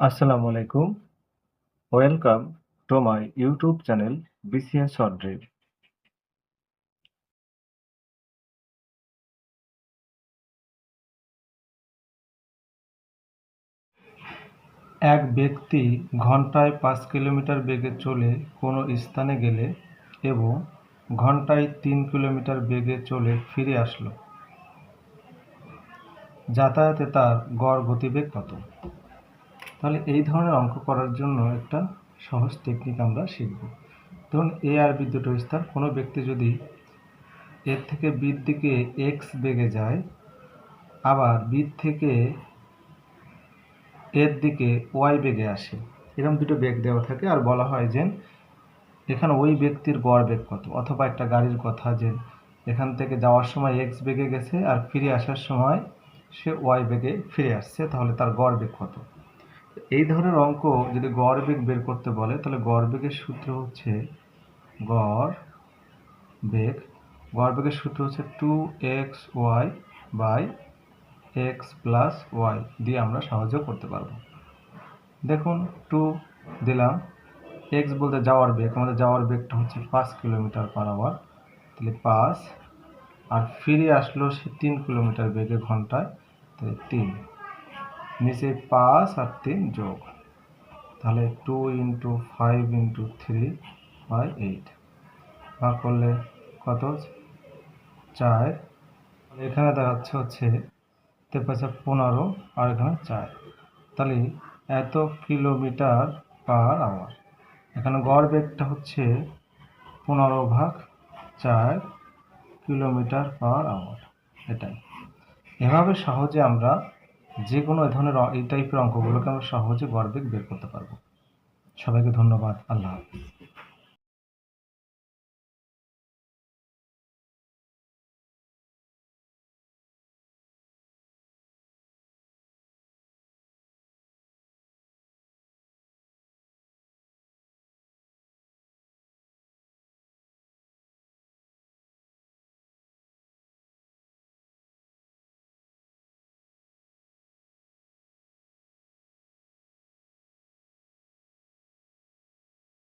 আসসালামু আলাইকুম। Welcome to my YouTube channel BCS short এক ব্যক্তি ঘন্টায় পাঁচ কিলোমিটার বেগে চলে কোনো স্থানে গেলে এবং ঘন্টায় তিন কিলোমিটার বেগে চলে ফিরে আসলো। যাতায়াতে তার গড় গতিবেগ কত? তাহলে এই ধরনের অঙ্ক করার জন্য একটা সহজ টেকনিক আমরা শিখব। ধরুন এ আর বি দুটো স্থান কোনো ব্যক্তি যদি এর থেকে বির দিকে এক্স বেগে যায়, আবার বির থেকে এর দিকে ওয়াই বেগে আসে, এরকম দুটো বেগ দেওয়া থাকে আর বলা হয় যে এখানে ওই ব্যক্তির গড় বেগ কত, অথবা একটা গাড়ির কথা যে এখান থেকে যাওয়ার সময় এক্স বেগে গেছে আর ফিরে আসার সময় সে ওয়াই বেগে ফিরে আসছে, তাহলে তার গড় বেগ কত? এই ধরনের অঙ্ক যদি গড় বেগ বের করতে বলে, তাহলে গড় বেগের সূত্র হচ্ছে গড় বেগ, গড় বেগের সূত্র হচ্ছে two x y by x plus y দিয়ে আমরা সহজে করতে পারব। দেখুন টু দিলাম এক্স বলতে যাওয়ার বেগ, আমাদের যাওয়ার বেগটা হচ্ছে পাঁচ কিলোমিটার পার আওয়ার তাহলে পাঁচ, আর ফিরে আসলো সে তিন কিলোমিটার বেগে ঘন্টায়, তাহলে তিন। নিচে পাঁচ আর তিন যোগ। তাহলে two into five into three by eight ভাগ করলে কত? চার। এখানে দেখাচ্ছে হচ্ছে পাচ্ছে পনেরো আর এখানে চার। তাহলে এত কিলোমিটার পার আওয়ার এখানে গড় বেগটা হচ্ছে পনেরো ভাগ চার কিলোমিটার পার আওয়ার এটাই। এভাবে সহজে আমরা যে কোনো ধরনের এই টাইপের অঙ্কগুলোকে আমরা সহজে গড় বেগ বের করতে পারব। সবাইকে ধন্যবাদ। আল্লাহ হাফিজ।